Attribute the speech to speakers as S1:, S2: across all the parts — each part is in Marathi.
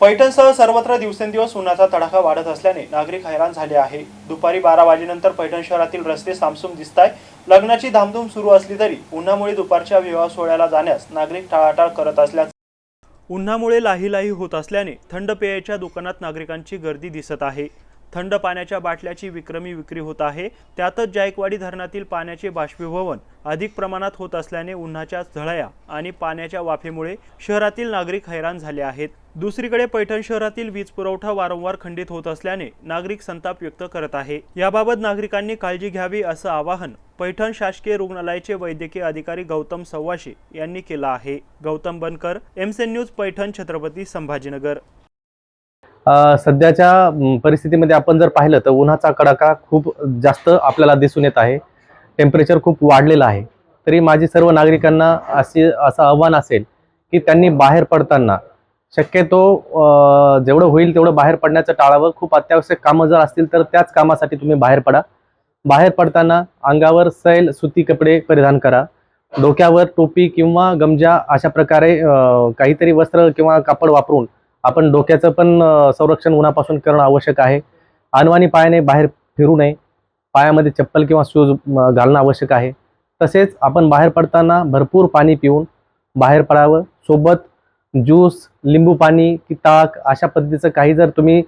S1: पैठणसह सर्वत्र दिवसेंदिवस उन्हाचा तडाखा वाढत असल्याने नागरिक हैराण झाले आहे. दुपारी बारा वाजेनंतर पैठण शहरातील रस्ते सामसूम दिसत आहे लग्नाची धामधूम सुरू असली तरी उन्हामुळे दुपारच्या विवाह सोहळ्याला जाण्यास नागरिक टाळाटाळ करत असल्याचं उन्हामुळे लाही लाही होत असल्याने थंड पेयाच्या दुकानात नागरिकांची गर्दी दिसत आहे. थंड पाण्याच्या बाटल्याची विक्रमी विक्री होत आहे. त्यातच जायकवाडी धरणातील पाण्याचे बाष्पीभवन अधिक प्रमाणात होत असल्याने उन्हाच्या झळया आणि पाण्याच्या वाफेमुळे शहरातील नागरिक हैराण झाले आहेत. दुसरीकडे पैठण शहरातील वीज पुरवठा वारंवार खंडित होत असल्याने नागरिक संताप व्यक्त करत आहे. याबाबत नागरिकांनी काळजी घ्यावी असं आवाहन पैठण शासकीय रुग्णालयाचे वैद्यकीय अधिकारी गौतम सव्वाशे यांनी केलं आहे. गौतम बनकर एमसेन न्यूज पैठण छत्रपती संभाजीनगर.
S2: सध्याच्या परिस्थितीमध्ये आपण जर पाहिलं तर उन्हाचा कडाका खूप जास्त आपल्याला दिसून येत आहे. टेम्परेचर खूप वाढलेलं आहे. तरी माझी सर्व नागरिकांना असे असं आव्हान असेल की त्यांनी बाहेर पडताना शक्यतो जेवढं होईल तेवढं बाहेर पडण्याचं टाळावं. खूप अत्यावश्यक कामं जर असतील तर त्याच कामासाठी तुम्ही बाहेर पडा. बाहेर पडताना अंगावर सैल सुती कपडे परिधान करा. डोक्यावर टोपी किंवा गमजा अशा प्रकारे काहीतरी वस्त्र किंवा कापड वापरून आपण डोक्याचं पण संरक्षण उन्हापासून करणं आवश्यक आहे. अनवाणी पायाने बाहेर फिरू नये. पायामध्ये चप्पल किंवा शूज घालणं आवश्यक आहे. तसेच आपण बाहेर पडताना भरपूर पाणी पिऊन बाहेर पडावं. सोबत ज्यूस लिंबू पाणी की ताक अशा पद्धतीचं काही जर तुम्ही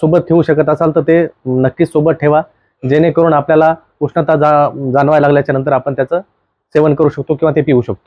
S2: सोबत ठेवू शकत असाल तर ते नक्कीच सोबत ठेवा. जेणेकरून आपल्याला उष्णता जा जाणवायला लागल्याच्या नंतर आपण त्याचं सेवन करू शकतो किंवा ते पिऊ शकतो.